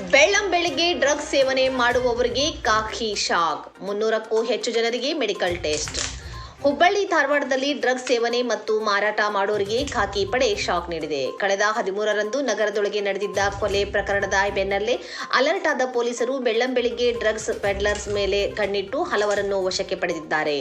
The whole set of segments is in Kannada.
ಬೆಳ್ಳಂ ಬೆಳಿಗ್ಗೆ ಡ್ರಗ್ಸ್ ಸೇವನೆ ಮಾಡುವವರಿಗೆ ಕಾಕಿ ಶಾಕ್. ಮುನ್ನೂರಕ್ಕೂ ಹೆಚ್ಚು ಜನರಿಗೆ ಮೆಡಿಕಲ್ ಟೆಸ್ಟ್. ಹುಬ್ಬಳ್ಳಿ ಧಾರವಾಡದಲ್ಲಿ ಡ್ರಗ್ಸ್ ಸೇವನೆ ಮತ್ತು ಮಾರಾಟ ಮಾಡೋರಿಗೆ ಖಾಕಿ ಪಡೆ ಶಾಕ್ ನೀಡಿದೆ. ಕಳೆದ ಹದಿಮೂರರಂದು ನಗರದೊಳಗೆ ನಡೆದಿದ್ದ ಕೊಲೆ ಪ್ರಕರಣದ ಬೆನ್ನಲ್ಲೇ ಅಲರ್ಟ್ ಆದ ಪೊಲೀಸರು ಬೆಳ್ಳಂಬೆಳಿಗ್ಗೆ ಡ್ರಗ್ಸ್ ಪೆಡ್ಲರ್ಸ್ ಮೇಲೆ ಕಣ್ಣಿಟ್ಟು ಹಲವರನ್ನು ವಶಕ್ಕೆ ಪಡೆದಿದ್ದಾರೆ.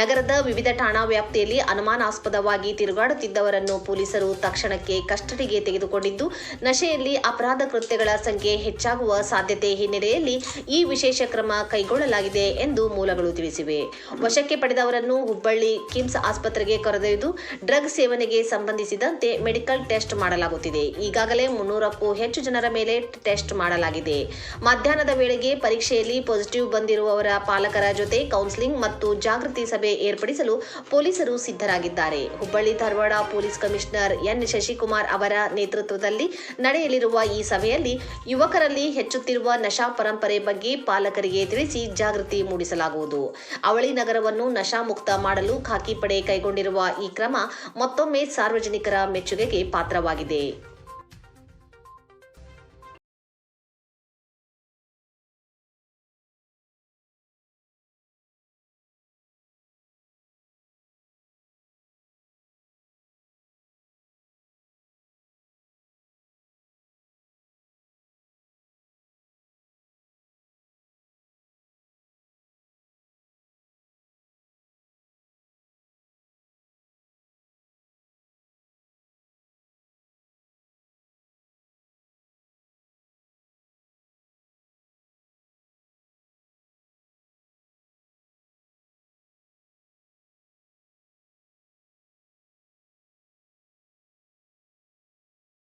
ನಗರದ ವಿವಿಧ ಠಾಣಾ ವ್ಯಾಪ್ತಿಯಲ್ಲಿ ಅನುಮಾನಾಸ್ಪದವಾಗಿ ತಿರುಗಾಡುತ್ತಿದ್ದವರನ್ನು ಪೊಲೀಸರು ತಕ್ಷಣಕ್ಕೆ ಕಸ್ಟಡಿಗೆ ತೆಗೆದುಕೊಂಡಿದ್ದು, ನಶೆಯಲ್ಲಿ ಅಪರಾಧ ಕೃತ್ಯಗಳ ಸಂಖ್ಯೆ ಹೆಚ್ಚಾಗುವ ಸಾಧ್ಯತೆ ಹಿನ್ನೆಲೆಯಲ್ಲಿ ಈ ವಿಶೇಷ ಕ್ರಮ ಕೈಗೊಳ್ಳಲಾಗಿದೆ ಎಂದು ಮೂಲಗಳು ತಿಳಿಸಿವೆ. ವಶಕ್ಕೆ ಪಡೆದವರನ್ನು ಹುಬ್ಬಳ್ಳಿ ಕಿಮ್ಸ್ ಆಸ್ಪತ್ರೆಗೆ ಕರೆದೊಯ್ದು ಡ್ರಗ್ ಸೇವನೆಗೆ ಸಂಬಂಧಿಸಿದಂತೆ ಮೆಡಿಕಲ್ ಟೆಸ್ಟ್ ಮಾಡಲಾಗುತ್ತಿದೆ. ಈಗಾಗಲೇ ಮುನ್ನೂರಕ್ಕೂ ಹೆಚ್ಚು ಜನರ ಮೇಲೆ ಟೆಸ್ಟ್ ಮಾಡಲಾಗಿದೆ. ಮಧ್ಯಾಹ್ನದ ವೇಳೆಗೆ ಪರೀಕ್ಷೆಯಲ್ಲಿ ಪಾಸಿಟಿವ್ ಬಂದಿರುವವರ ಪಾಲಕರ ಜೊತೆ ಕೌನ್ಸಿಲಿಂಗ್ ಮತ್ತು ಜಾಗೃತಿ ಸಭೆ ಏರ್ಪಡಿಸಲು ಪೊಲೀಸರು ಸಿದ್ಧರಾಗಿದ್ದಾರೆ. Hubballi Dharwad police commissioner N Shashikumar ಅವರ ನೇತೃತ್ವದಲ್ಲಿ ನಡೆಯಲಿರುವ ಈ ಸಭೆಯಲ್ಲಿ ಯುವಕರಲ್ಲಿ ಹೆಚ್ಚುತ್ತಿರುವ ನಶಾ ಪರಂಪರೆ ಬಗ್ಗೆ ಪಾಲಕರಿಗೆ ತಿಳಿಸಿ ಜಾಗೃತಿ ಮೂಡಿಸಲಾಗುವುದು. ಅವಳಿ ನಗರವನ್ನು ನಶಾಮುಕ್ತ ಮಾಡಲು ಖಾಕಿ ಪಡೆ ಕೈಗೊಂಡಿರುವ ಈ ಕ್ರಮ ಮತ್ತೊಮ್ಮೆ ಸಾರ್ವಜನಿಕರ ಮೆಚ್ಚುಗೆಗೆ ಪಾತ್ರವಾಗಿದೆ.